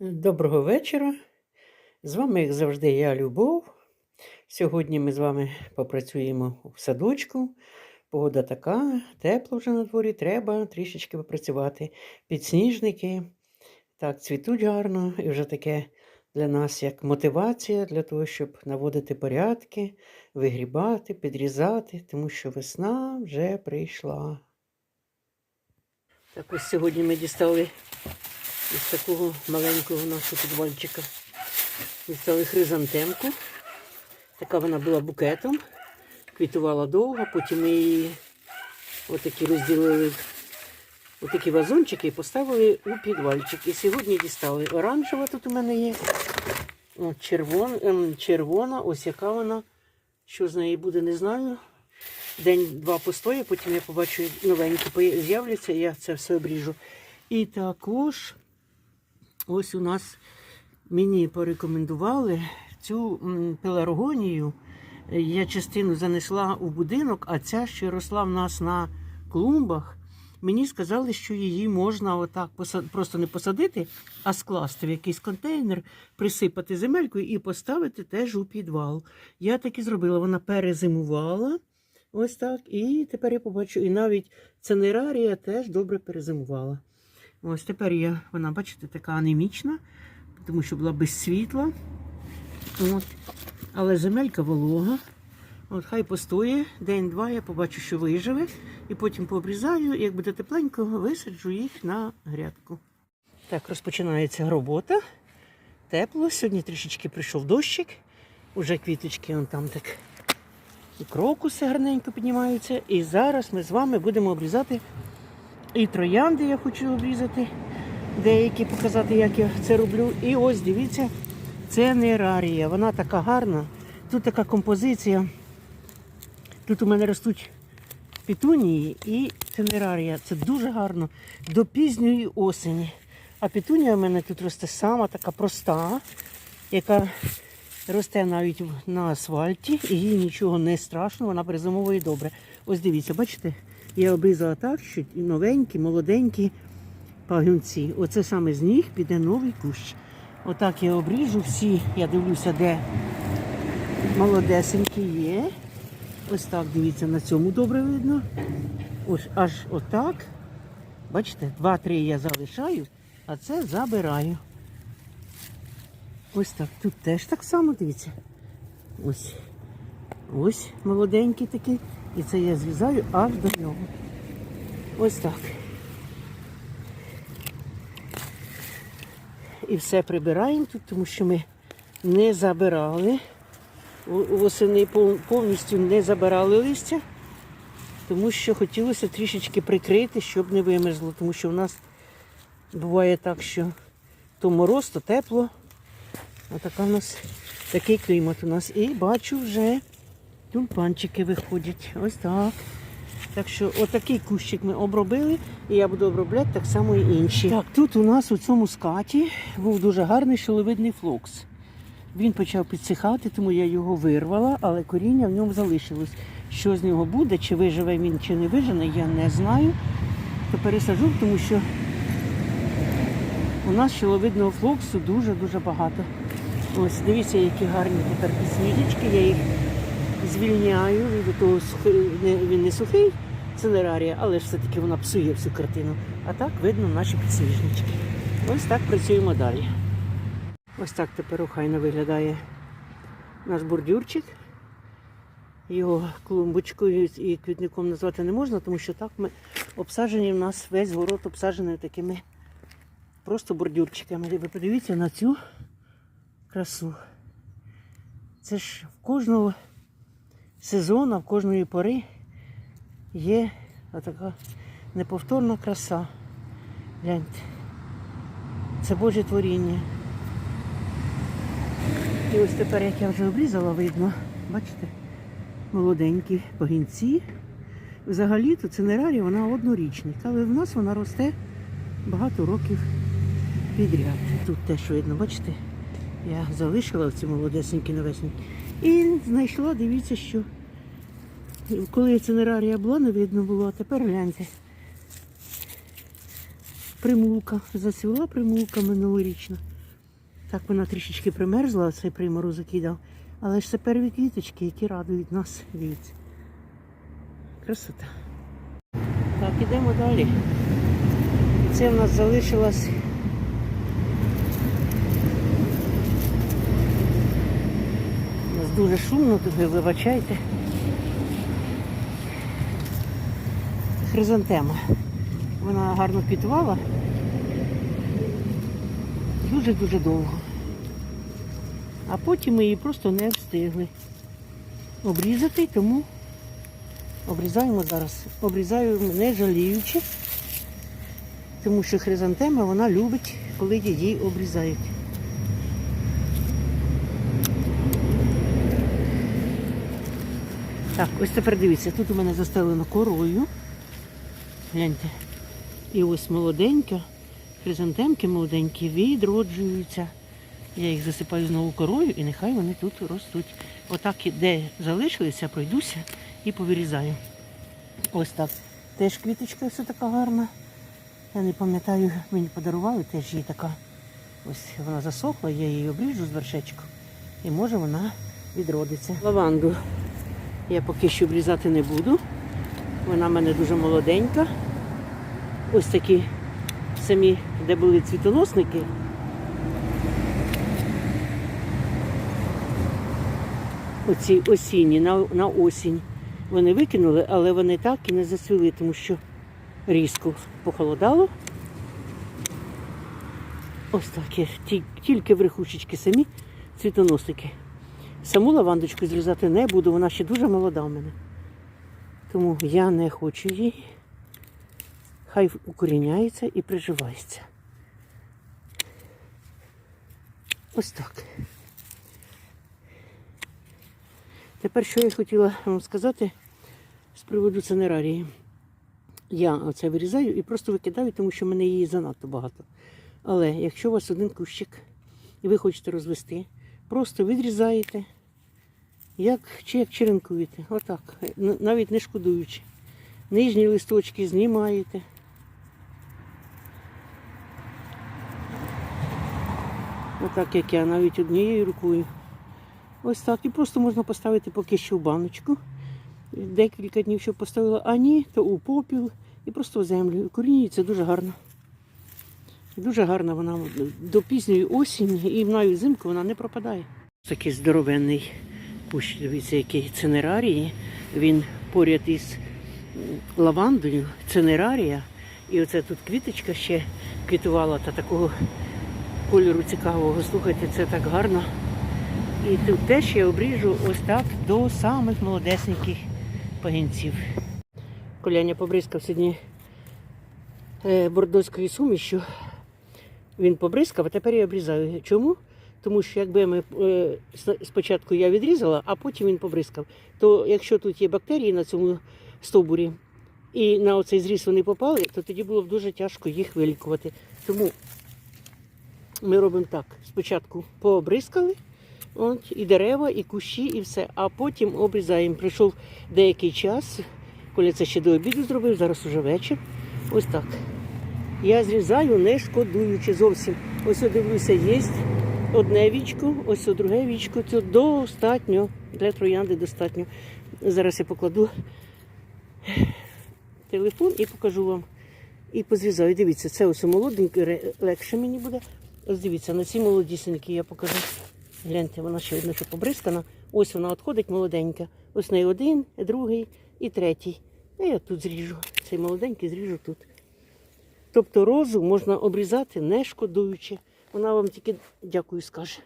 Доброго вечора. З вами, як завжди, я Любов. Сьогодні ми з вами попрацюємо в садочку. Погода така, тепло вже на дворі, треба трішечки попрацювати. Підсніжники так цвітуть гарно і вже таке для нас як мотивація для того, щоб наводити порядки, вигрібати, підрізати, тому що весна вже прийшла. Так ось сьогодні ми дістали із такого маленького нашого підвальчика. Дістали хризантемку. Така вона була букетом. Квітувала довго, потім ми її отакі розділили отакі вазончики і поставили у підвальчик. І сьогодні дістали. Оранжева тут у мене є. От червон, ем, червона, ось яка вона. Що з неї буде, не знаю. День-два постоє, потім я побачу, новенькі з'являться, я це все обріжу. І також ось у нас мені порекомендували цю пеларгонію. Я частину занесла у будинок, а ця ще росла в нас на клумбах. Мені сказали, що її можна отак просто не посадити, а скласти в якийсь контейнер, присипати земелькою і поставити теж у підвал. Я так і зробила. Вона перезимувала. Ось так. І тепер я побачу, і навіть ценерарія теж добре перезимувала. Ось тепер я, вона, бачите, така анемічна, тому що була без світла. От. Але земелька волога. От хай постоє день-два, я побачу, що виживе, і потім пообрізаю, і як буде тепленько, висаджу їх на грядку. Так, розпочинається робота. Тепло. Сьогодні трішечки прийшов дощик. Уже квіточки он там так і крокуси гарненько піднімаються. І зараз ми з вами будемо обрізати і троянди я хочу обрізати, деякі показати, як я це роблю. І ось дивіться, це нерарія. Вона така гарна. Тут така композиція. Тут у мене ростуть петунії і цинерарія. Це дуже гарно до пізньої осені. А петунія в мене тут росте сама така проста, яка росте навіть на асфальті, і їй нічого не страшно, вона перезимовує добре. Ось дивіться, бачите, я обрізала так, що і новенькі, молоденькі пагінці. Оце саме з них піде новий кущ. Отак я обріжу всі, я дивлюся, де молодесенькі є. Ось так, дивіться, на цьому добре видно. Ось аж отак. Бачите, два-три я залишаю, а це забираю. Ось так. Тут теж так само, дивіться. Ось. Ось молоденький такий. І це я зрізаю аж до нього. Ось так. І все прибираємо тут, тому що ми не забирали. Восени повністю не забирали листя, тому що хотілося трішечки прикрити, щоб не вимерзло. Тому що в нас буває так, що то мороз, то тепло. Отака у нас такий клімат у нас. І бачу вже тюльпанчики виходять. Ось так. Так що отакий кущик ми обробили, і я буду обробляти так само і інші. Так, тут у нас у цьому скаті був дуже гарний шиловидний флокс. Він почав підсихати, тому я його вирвала, але коріння в ньому залишилось. Що з нього буде, чи виживе він, чи не виживе, я не знаю. То пересаджу, тому що у нас шиловидного флоксу дуже-дуже багато. Ось дивіться, які гарні тепер підсніжечки. Я їх звільняю від того він не сухий, цинерарія, але ж все-таки вона псує всю картину. А так видно наші підсніжнички. Ось так працюємо далі. Ось так тепер охайно виглядає наш бордюрчик. Його клумбочкою і квітником назвати не можна, тому що так ми обсаджені в нас весь город обсаджений такими просто бордюрчиками. Ви подивіться на цю красу. Це ж в кожного сезону, в кожної пори є така неповторна краса. Гляньте. Це Боже творіння. І ось тепер, як я вже обрізала, видно, бачите, молоденькі пагінці. Взагалі то цинерарія, вона однорічник, але в нас вона росте багато років підряд. Тут теж видно, бачите, я залишила ці молодесенькі новесенькі. І знайшла, дивіться, що коли цинерарія була, не видно було, а тепер гляньте. Примулка, зацвіла примулка минулорічна. Так вона трішечки примерзла, цей приморозок кидав. Але ж це перві квіточки, які радують нас. Дивіться. Красота. Так, ідемо далі. Це в нас залишилось. У нас дуже шумно тут, ви вибачайте. Хризантема. Вона гарно квітувала. Дуже-дуже довго. А потім ми її просто не встигли обрізати, тому обрізаємо зараз. Обрізаю не жаліючи, тому що хризантема вона любить, коли її обрізають. Так, ось тепер дивіться, тут у мене застелено корою. Гляньте. І ось молоденька, хризантемки молоденькі відроджуються. Я їх засипаю знову корою і нехай вони тут ростуть. Отак, де залишилися, пройдуся і повирізаю. Ось так. Теж квіточка ось така гарна. Я не пам'ятаю, мені подарували теж її така. Ось вона засохла, я її обріжу з вершечку. І може вона відродиться. Лаванду я поки що обрізати не буду. Вона в мене дуже молоденька. Ось такі самі, де були цвітоносники. Оці осінні на, на осінь. Вони викинули, але вони так і не зацвіли, тому що різко похолодало. Ось так, є. Ті- тільки верхушечки самі цвітоносники. Саму лавандочку зрізати не буду, вона ще дуже молода в мене. Тому я не хочу її. Хай укоріняється і приживається. Ось так. Тепер, що я хотіла вам сказати з приводу цинерарії. Я оце вирізаю і просто викидаю, тому що в мене її занадто багато. Але якщо у вас один кущик і ви хочете розвести, просто відрізаєте, як, чи як черенкуєте. Отак, навіть не шкодуючи. Нижні листочки знімаєте. Отак, як я, навіть однією рукою. Ось так. І просто можна поставити поки що в баночку. Декілька днів, щоб поставила, а ні, то у попіл і просто в землю. Корінюється дуже гарно. Дуже гарна вона до пізньої осені і навіть взимку вона не пропадає. Такий здоровенний кущ, дивіться, який цинерарії. Він поряд із лавандою, цинерарія. І оце тут квіточка ще квітувала та такого кольору цікавого. Слухайте, це так гарно. І тут теж я обріжу ось так до самих молодесеньких пагінців. Коляня побризкав сьогодні е, бордоською сумішю. Він побризкав, а тепер я обрізаю. Чому? Тому що якби ми е, спочатку я відрізала, а потім він побризкав, то якщо тут є бактерії на цьому стовбурі і на оцей зріз вони попали, то тоді було б дуже тяжко їх вилікувати. Тому ми робимо так: спочатку пообризкали, от, і дерева, і кущі, і все, а потім обрізаємо. Прийшов деякий час, коли це ще до обіду зробив, зараз уже вечір. Ось так. Я зрізаю, не шкодуючи зовсім. Ось я дивлюся, є одне вічко, ось друге вічко. Це достатньо. Для троянди достатньо. Зараз я покладу телефон і покажу вам. І позрізаю. Дивіться, це ось молоденьке, легше мені буде. Ось дивіться, на ці молодісенькі я покажу. Гляньте, вона ще що побризкана. Ось вона відходить молоденька. Ось неї один, другий і третій. І я тут зріжу. Цей молоденький зріжу тут. Тобто розу можна обрізати не шкодуючи. Вона вам тільки дякую скаже.